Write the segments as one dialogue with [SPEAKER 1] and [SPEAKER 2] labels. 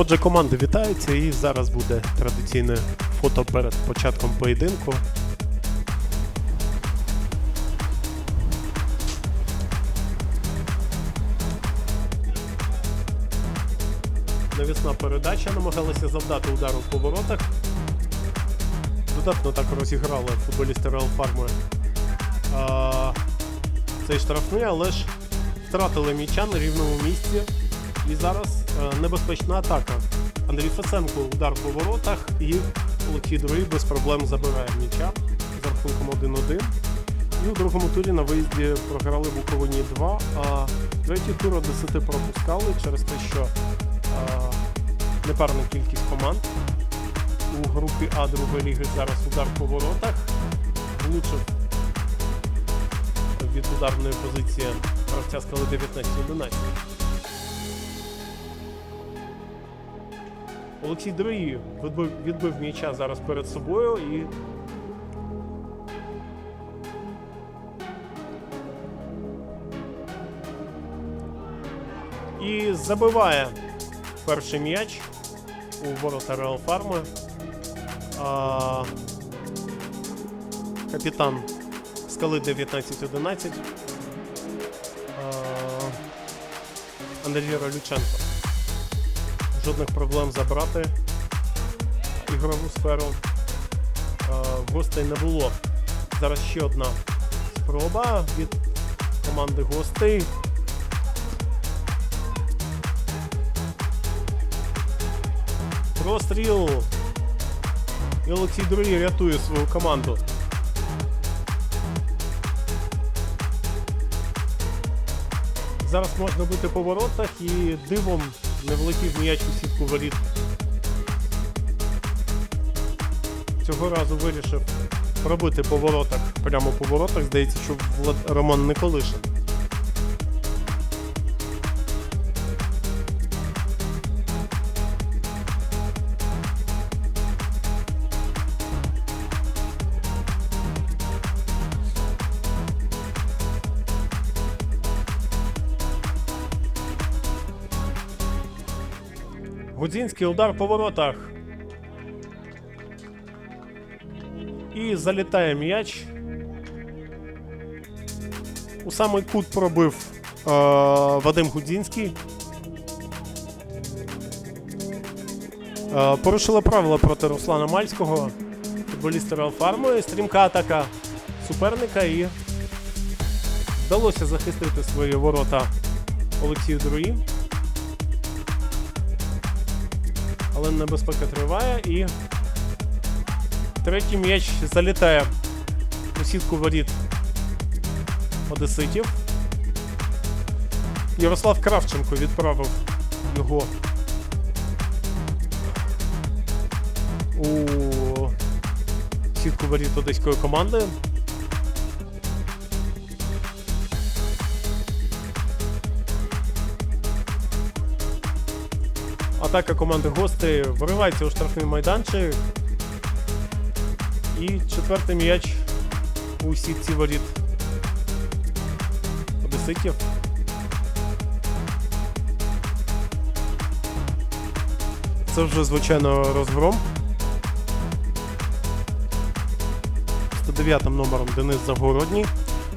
[SPEAKER 1] Отже, команди вітаються і зараз буде традиційне фото перед початком поєдинку. Навісна передача намагалася завдати удару в поворотах. Додатно так розіграли футболісти Реал Фарми цей штрафний, але ж втратили м'яча на рівному місці. І зараз небезпечна атака. Андрій Фесенко удар по воротах і Олексій Другий без проблем забирає м'яча з рахунком 1-1. І у другому турі на виїзді програли Буковині 2, а третій тур Одесити пропускали через те, що е, непарна кількість команд. У групі А другої ліги зараз удар по воротах. Влучив від ударної позиції гравця скали 19-11. Олексій Дорогі відбив, відбив м'яча зараз перед собою і. І забиває перший м'яч у ворота Реал Фарми. А, капітан скали 19-11. А, Андрій Ролюченко жодних проблем забрати ігрову сферу е, гостей не було. Зараз ще одна спроба від команди гостей. Простріл. І Олексій Другий рятує свою команду. Зараз можна бути по воротах і дивом не влетів м'яч у сітку воріт. Цього разу вирішив пробити по воротах, прямо по воротах, здається, що. Роман Николишин. Гудзінський удар по воротах. І залітає м'яч. У самий кут пробив е- Вадим Гудзінський. Е- порушили правила проти Руслана Мальського, футболіста Реал Фарми. Стрімка атака суперника і вдалося захистити свої ворота Олексію Друї. Але небезпека триває і третій м'яч залітає у сітку воріт Одеситів. Ярослав Кравченко відправив його у сітку воріт одеської команди. Атака команди гостей виривається у штрафний майданчик. І четвертий м'яч у сітці воріт Одеситів. Це вже, звичайно, розгром. 109 номером Денис Загородній,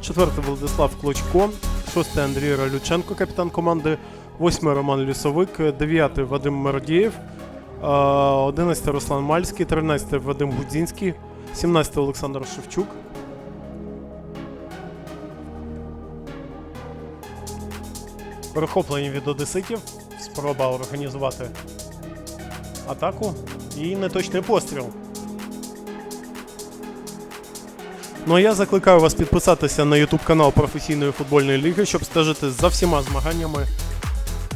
[SPEAKER 1] четвертий Владислав Клочко, шостий Андрій Ралюченко, капітан команди, восьмий Роман Лісовик, дев'ятий Вадим Мердієв, е, одинадцятий Руслан Мальський, тринадцятий Вадим Гудзінський, сімнадцятий Олександр Шевчук. Перехоплення від одеситів. Спроба організувати атаку. І неточний постріл. Ну а я закликаю вас підписатися на YouTube канал професійної футбольної ліги, щоб стежити за всіма змаганнями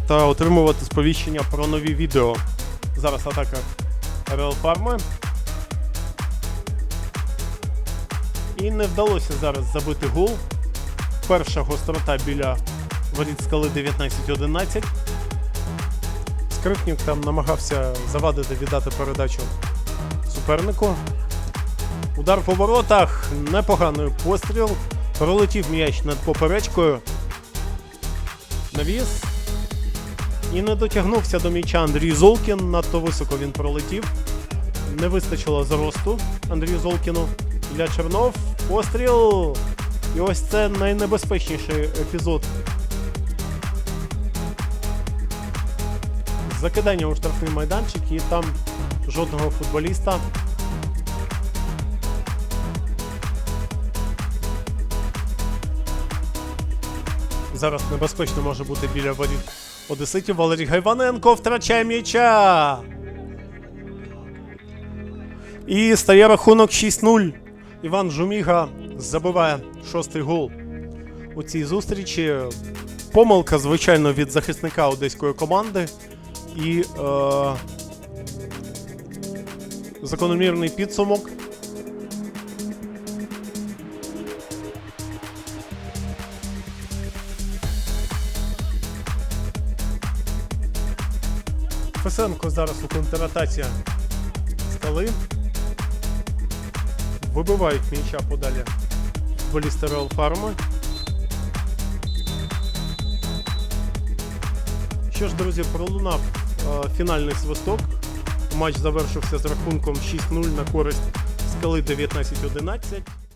[SPEAKER 1] та отримувати сповіщення про нові відео. Зараз атака Реал Фарми. І не вдалося зараз забити гол. Перша гострота біля воріт скали 19-11. Скрипнюк там намагався завадити віддати передачу супернику. Удар по воротах, непоганий постріл. Пролетів м'яч над поперечкою. Навіс. І не дотягнувся до м'яча Андрій Золкін. Надто високо він пролетів. Не вистачило зросту Андрію Золкіну. Для Чернов. Постріл. І ось це найнебезпечніший епізод. Закидання у штрафний майданчик, і там жодного футболіста. Зараз небезпечно може бути біля воріт Одеситів. Валерій Гайваненко втрачає м'яча. І стає рахунок 6-0. Іван Жуміга забиває шостий гол у цій зустрічі. Помилка, звичайно, від захисника одеської команди. І е, закономірний підсумок. Фесенко зараз у контратаці скали. Вибивають м'яча подалі футболісти Реал Фарма. Що ж, друзі, пролунав е, фінальний свисток. Матч завершився з рахунком 6-0 на користь скали 19-11.